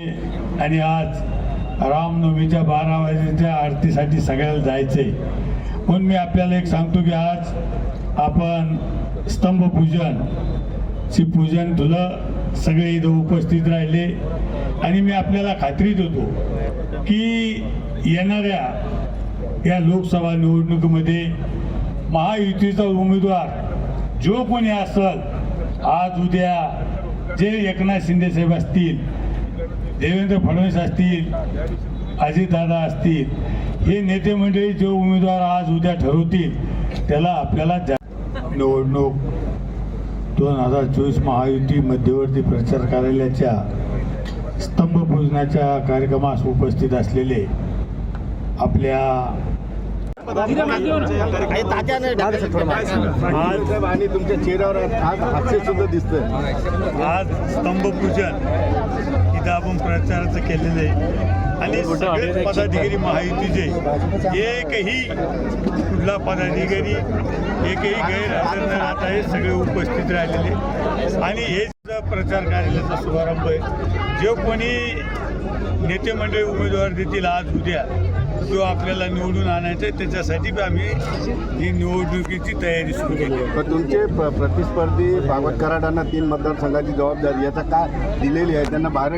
आणि आज रामनवमीच्या बारा वाजेच्या आरतीसाठी सगळ्याला जायचे म्हणून मी आपल्याला एक सांगतो की आज आपण स्तंभपूजन ची पूजन तुला सगळे इथं उपस्थित राहिले. आणि मी आपल्याला खात्री देतो की येणाऱ्या या लोकसभा निवडणुकीमध्ये महायुतीचा उमेदवार जो कोणी असल आज उद्या जे एकनाथ शिंदेसाहेब असतील देवेंद्र फडणवीस असतील अजितदादा असतील हे नेते मंडळी जो उमेदवार आज उद्या ठरवतील त्याला आपल्याला जा निवडणूक दोन हजार चोवीस महायुती मध्यवर्ती प्रचार कार्यालयाच्या स्तंभपूजनाच्या कार्यक्रमास उपस्थित असलेले आपल्या आज आणि तुमच्या चेहऱ्यावर आज हास्य सुद्धा दिसतंय. आज स्तंभपूजन. प्रचाराचं केलेलं आहे. आणि सगळे पदाधिकारी महायुतीचे एकही कुठला पदाधिकारी एकही गैरहजर न राहता हे सगळे उपस्थित राहिलेले. आणि हेच प्रचार कार्यालयाचा शुभारंभ आहे. जो कोणी नेते मंडळी उमेदवार देतील आज उद्या तो आपल्याला निवडून आणायचा आहे. त्याच्यासाठी बी आम्ही ही निवडणुकीची तयारी सुरू केली आहे. पण तुमचे प्रतिस्पर्धी भागवत कराडांना तीन मतदारसंघाची जबाबदारी याचा काय दिलेली आहे? त्यांना बाहेर